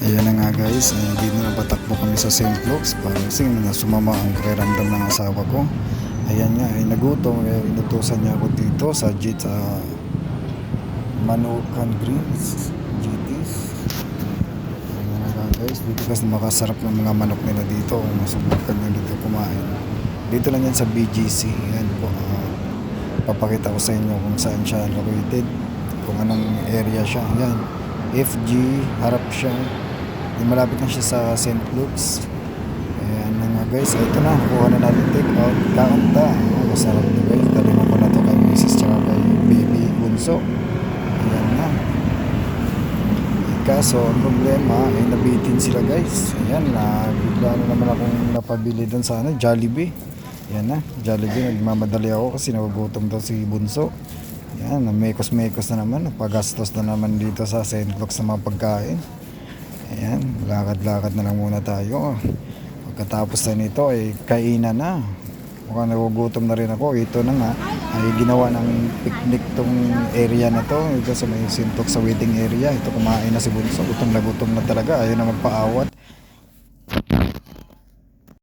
Ayan na nga guys, eh, dito na patakbo kami sa St. Luke's para kasi na sumama ang pakiramdam ng asawa ko. Ayan nga, ay nagutom, kaya inutusan niya ako dito sa Jet sa Manukan Greens, GT's. Ayan na nga guys, dito kasi makasarap ng mga manok nila dito kung masubukan nyo dito kumain. Dito lang yan sa BGC, ayan po. ah, papakita ko sa inyo kung saan siya located, kung anong area siya. Ayan, FG, harap siya. Malapit na siya sa St. Luke's. Ayan na nga guys, ito na, nakuha na natin take out. Kaunta, oh, masarap na guys. Dali mo na to kay Mrs. tsaka kay baby Bunso. Ayan na. Kaso, ang problema, ay nabitin sila guys. Ayan, na bigla na naman akong napabili doon sa ano, Jollibee. Ayan na, Jollibee, nagmamadali ako kasi nagugutom daw si Bunso. Ayan, mekos-mekos na naman, napagastos na naman dito sa St. Luke's sa mga pagkain. Ayan, lakad-lakad na lang muna tayo. Pagkatapos na nito ay kainan na. Mukhang nagugutom na rin ako. Ito na nga, ay ginawa ng picnic tong area na to. Ito sa may sintok sa waiting area. Ito kumain na si Bunso. Gutom na gutom na talaga. Ayaw na magpaawat.